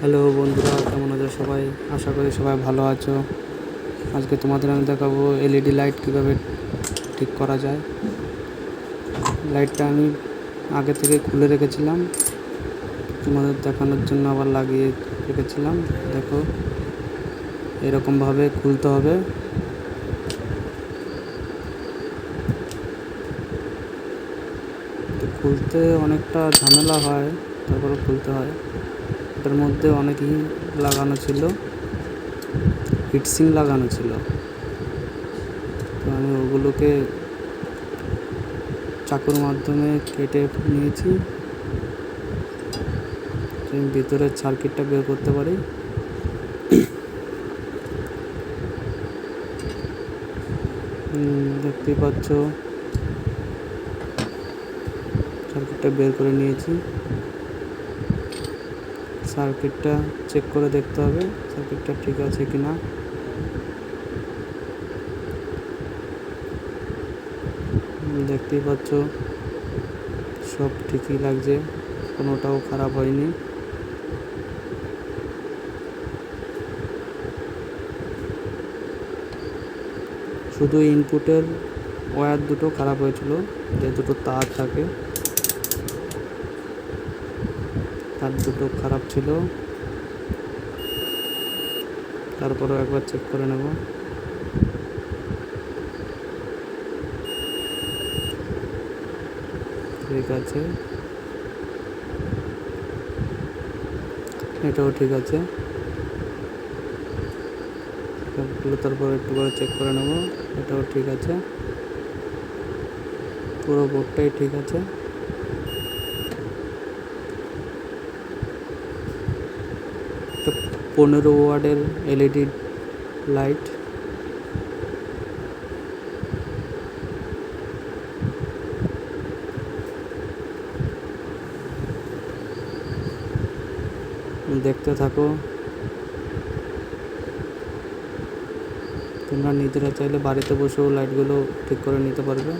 Hello বন্ধুরা, কেমন আছো সবাই? আশা করি সবাই ভালো আছো। আজকে তোমাদের আমি দেখাবো এলইডি লাইট কীভাবে ঠিক করা যায়। লাইটটা আমি আগে থেকে খুলে রেখেছিলাম। তোমাদের দেখানোর জন্য আবার লাগিয়ে রেখেছিলাম। দেখো, এরকমভাবে খুলতে হবে। খুলতে অনেকটা ঝামেলা হয়, তারপরে খুলতে হয়। এটার মধ্যে অনেকই লাগানো ছিল হিটসিং লাগানো ছিল। তো আমি ওগুলোকে চাকুর মাধ্যমে কেটে নিয়েছি। আমি ভিতরের সার্কিটটা বের করতে পারি। দেখতেই পাচ্ছ সার্কিটটা বের করে নিয়েছি। সার্কিটটা চেক করে দেখতে হবে, সার্কিটটা ঠিক আছে কি না। দেখতেই পাচ্ছ, সব ঠিকই লাগছে, কোনোটাও খারাপ হয়নি। শুধু ইনপুটের ওয়্যার দুটো খারাপ হয়েছিল, যে দুটো তার থাকে। তার দুটো খারাপ ছিল। তারপরেও একবার চেক করে নেব। ঠিক আছে। এটাও ঠিক আছে। তারপর একটু করে চেক করে নেব। এটাও ঠিক আছে। পুরো বোর্ডটাই ঠিক আছে। পনেরো ওয়ার্ডের এলইডি লাইট। দেখতে থাকো। তোমরা নিজেরা চাইলে বাড়িতে বসেও লাইটগুলো ঠিক করে নিতে পারবে।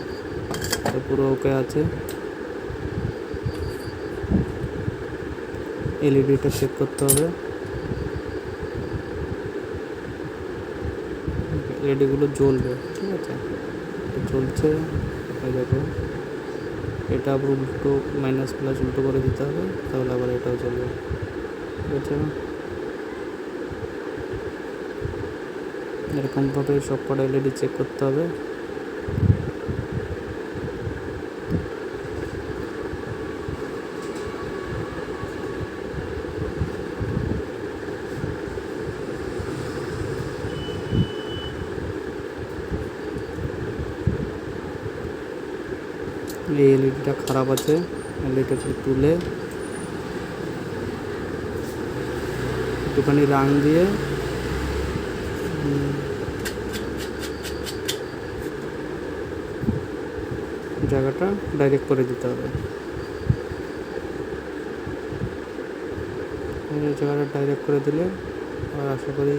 পুরো ওকে আছে। এলইডিটা চেক করতে হবে। এলইডিগুলো জ্বলবে, ঠিক আছে? চলছে দেখো। এটা আবার উল্টো মাইনাস প্লাস উল্টো করে দিতে হবে, তাহলে আবার এটাও চলবে ঠিক আছে? এরকমভাবে সব কটা এলইডি চেক করতে হবে। এই এলইডিটা খারাপ আছে। এলইডিটা তুলে একটুখানি রাং দিয়ে জায়গাটা ডাইরেক্ট করে দিতে হবে। জায়গাটা ডাইরেক্ট করে দিলে আর আশা করি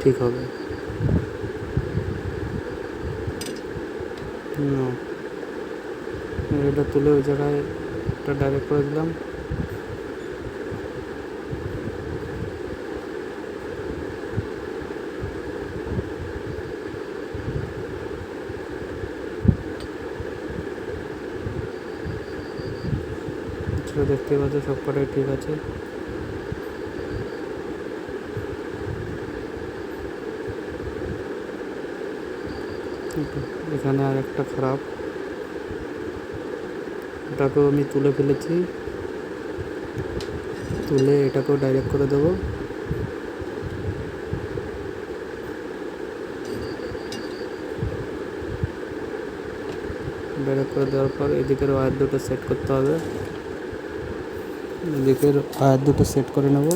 ঠিক হবে। না এটা তুলে ওই জায়গায় একটা ডাইরেক্ট করে দিলাম। দেখতে পাচ্ছ, সব কটাই ঠিক আছে। এখানে আর একটা খারাপ। এটাকেও আমি তুলে ফেলেছি। তুলে এটাকেও ডাইরেক্ট করে দেবো। ডাইরেক্ট করে দেওয়ার পর এদিকের ওয়্যার দুটো সেট করতে হবে। এদিকের ওয়্যার দুটো সেট করে নেব।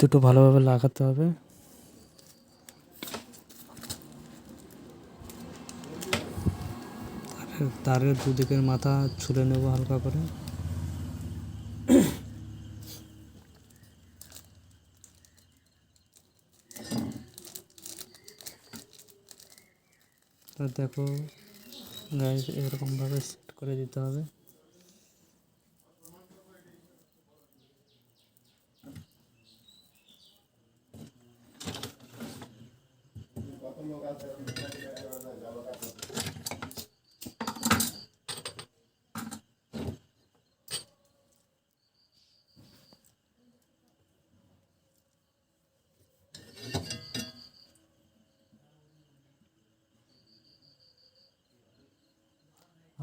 দুটো ভালোভাবে লাগাতে হবে। তারের দুদিকের মাথা ছুলে নেব হালকা করে। দেখো গাইজ এরকমভাবে সেট করে দিতে হবে।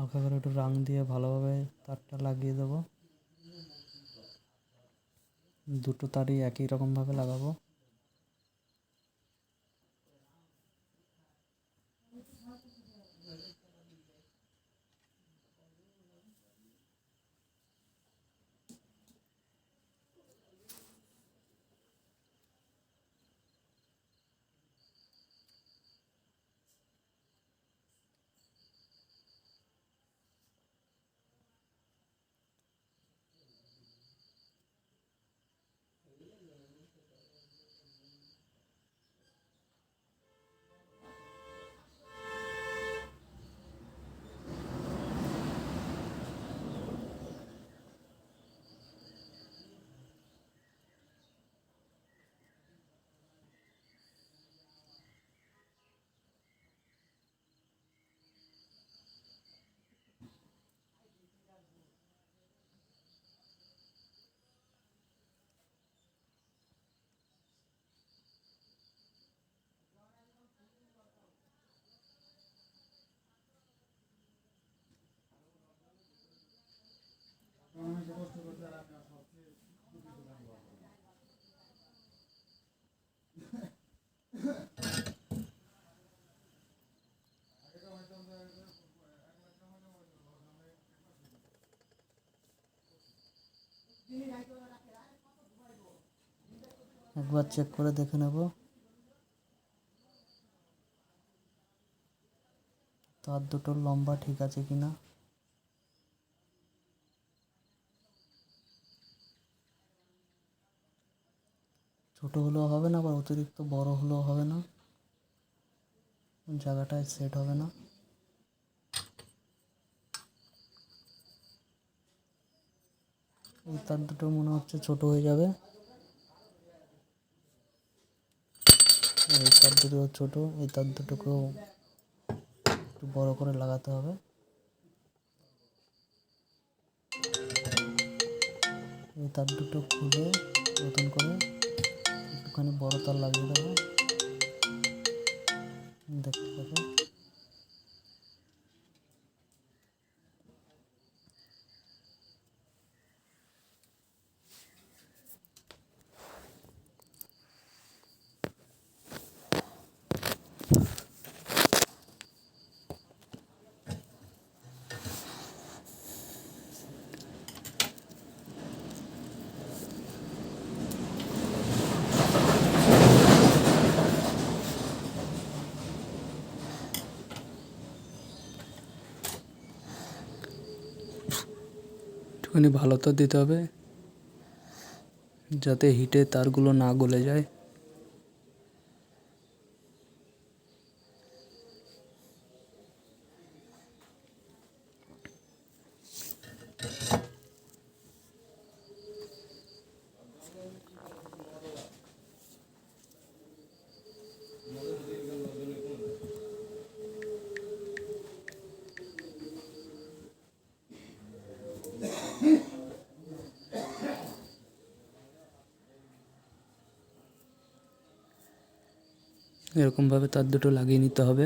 হালকা করে একটু রং দিয়ে ভালোভাবে তারটা লাগিয়ে দেবো। দুটো তারই একই রকমভাবে লাগাবো। একবার চেক করে দেখে নেব। তার দুটো লম্বা ঠিক আছে কিনা? ছোট হলেও হবে না, আবার অতিরিক্ত বড় হলেও হবে না। জায়গাটায় সেট হবে না। তার দুটো মনে হচ্ছে ছোট হয়ে যাবে। এই তার দুটো ছোটো, এই তার দুটোকেও একটু বড় করে লাগাতে হবে। এই তার দুটো খুলে নতুন করে একটুখানি বড় তার লাগিয়ে দেবো দেখতে পাবে একটুখানি ভালো তো দিতে হবে। যাতে হিটে তারগুলো না গলে যায়। এরকমভাবে তার দুটো লাগিয়ে নিতে হবে।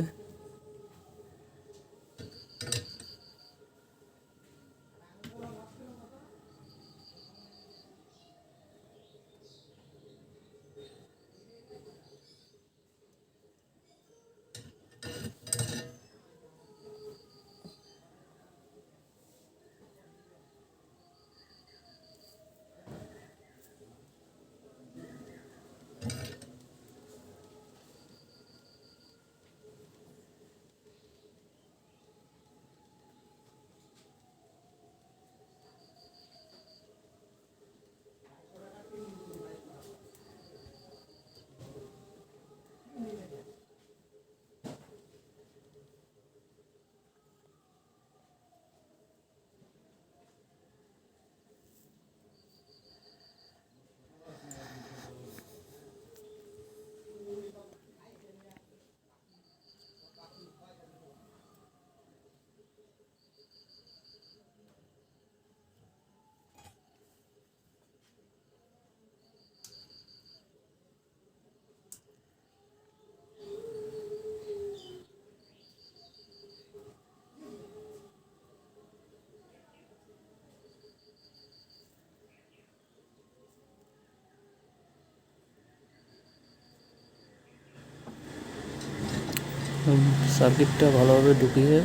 সার্কিটটা ভালোভাবে ঢুকিয়ে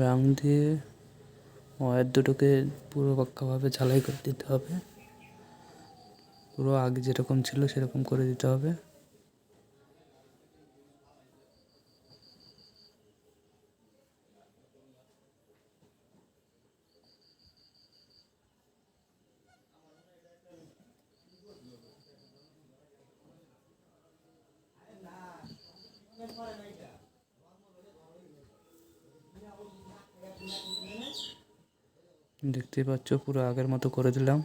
রাং দিয়ে ওয়ার দুটোকে পুরো পাক্কাভাবে ঝালাই করে দিতে হবে। পুরো আগে যেরকম ছিল সেরকম করে দিতে হবে। দেখতেই পাচ্ছ পুরো আগের মতো করে দিলাম।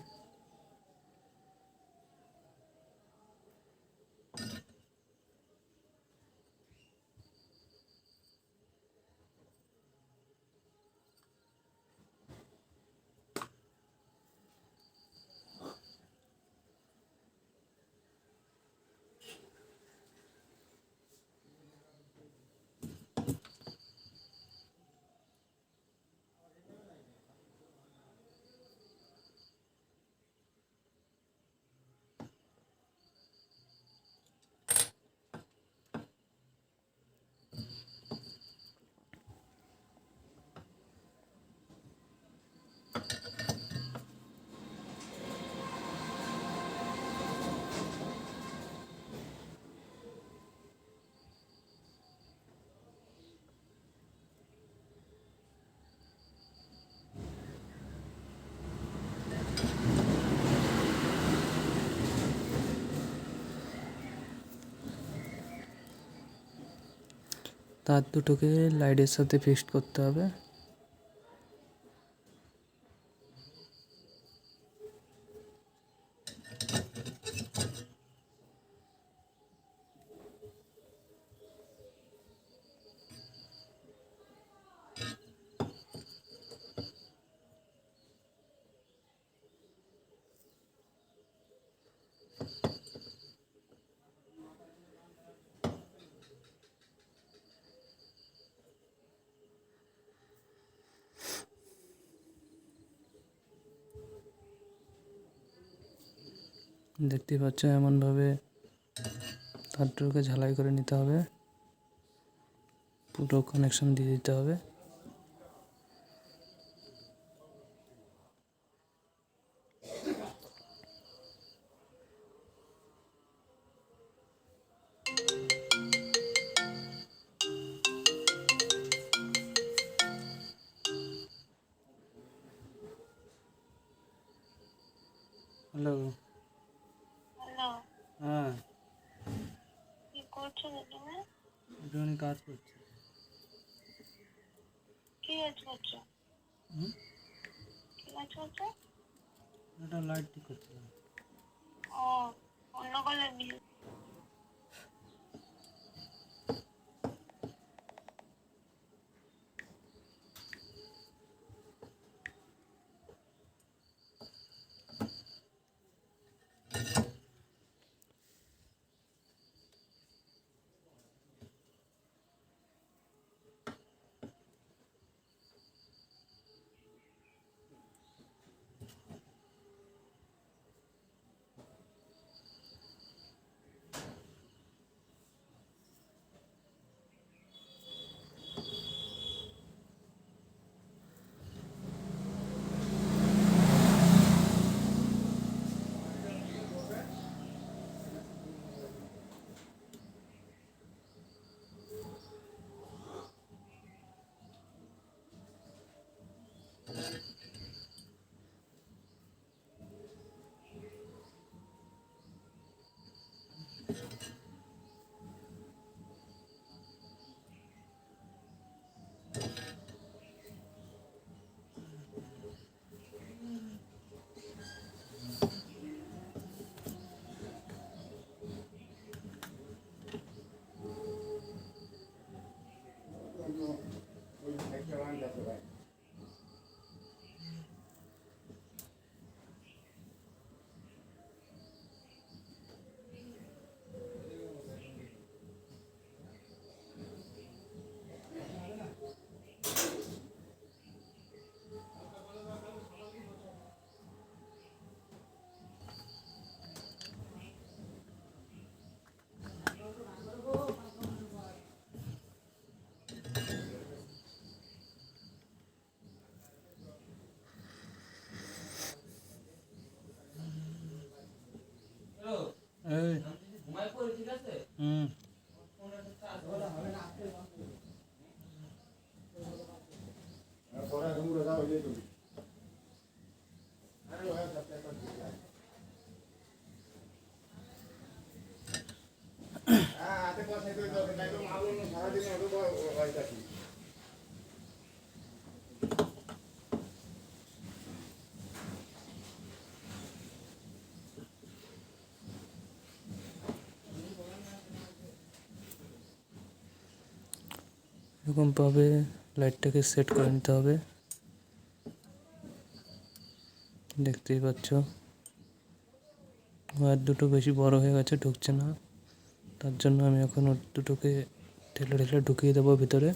তার দুটোকে লাইটের সাথে ফিক্সড করতে হবে। দেখতেই পাচ্ছ, এমনভাবে তার দুটোকে ঝালাই করে নিতে হবে। পুরো কানেকশন দিয়ে দিতে হবে। হ্যালো। হ্যাঁ কি করছ তুমি একটুখানি কাজ করছি কি কাজ করছ হুম কি কাজ করছ একটা লাইট ঠিক করছিলাম ও অন্য কলের এই। হুম। এরকমভাবে লাইটটাকে সেট করে নিতে হবে। দেখতেই পাচ্ছ। ওয়ার দুটো বেশি বড় হয়ে গেছে, ঢুকছে না। তার জন্য আমি এখন ওর দুটোকে ঠেলে ঠেলে ঢুকিয়ে দেবো ভিতরে।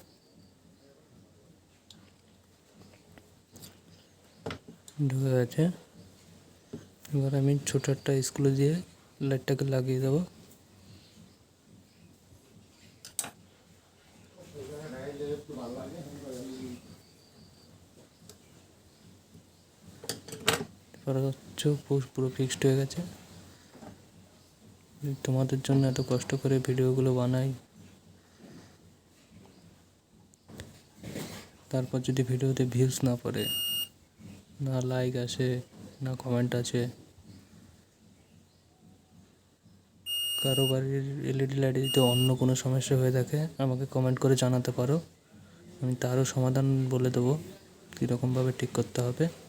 ঢুকে গেছে। এবার আমি ছোটো একটা স্কুলে দিয়ে লাইটটাকে লাগিয়ে দেবো। পু- পুরো ফিক্সড হয়ে গেছে। তোমাদের জন্য এত কষ্ট করে ভিডিওগুলো বানাই। তারপর যদি ভিডিওতে ভিউজ না পড়ে, না লাইক আসে, না কমেন্ট আছে কারও বাড়ির এলইডি লাইটে যদি অন্য কোনো সমস্যা হয়ে থাকে, আমাকে কমেন্ট করে জানাতে পারো। আমি তারও সমাধান বলে দেবো, কীরকমভাবে ঠিক করতে হবে।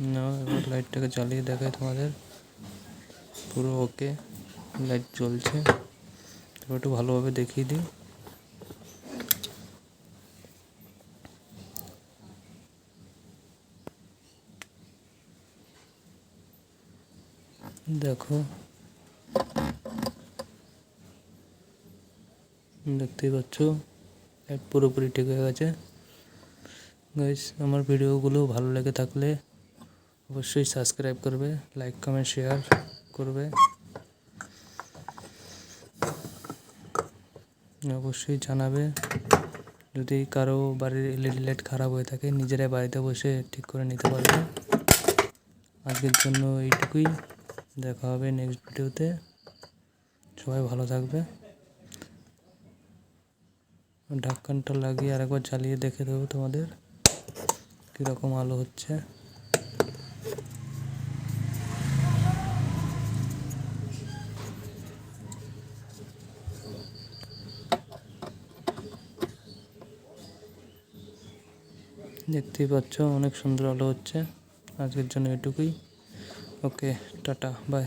না, এবার লাইটটাকে জ্বালিয়ে দেখাই তোমাদের। পুরো ওকে লাইট জ্বলছে। এবার একটু ভালোভাবে দেখিয়ে দিই। দেখো। দেখতেই পাচ্ছ পুরোপুরি ঠিক হয়ে গেছে। গাইস আমার ভিডিওগুলো ভালো লেগে থাকলে অবশ্যই সাবস্ক্রাইব করবে লাইক কমেন্ট শেয়ার করবে। অবশ্যই জানাবে। যদি কারও বাড়ির এলইডি লাইট খারাপ হয়ে থাকে, নিজেরাই বাড়িতে বসে ঠিক করে নিতে পারবে। আজকের জন্য এইটুকুই। দেখা হবে নেক্সট ভিডিওতে সবাই ভালো থাকবে। ঢাক্কানটা লাগিয়ে আরেকবার চালিয়ে দেখে দেবো তোমাদের। কীরকম আলো হচ্ছে। দেখতেই পাচ্ছ অনেক সুন্দর আলো হচ্ছে। আজকের জন্য এটুকুই। Okay tata bye.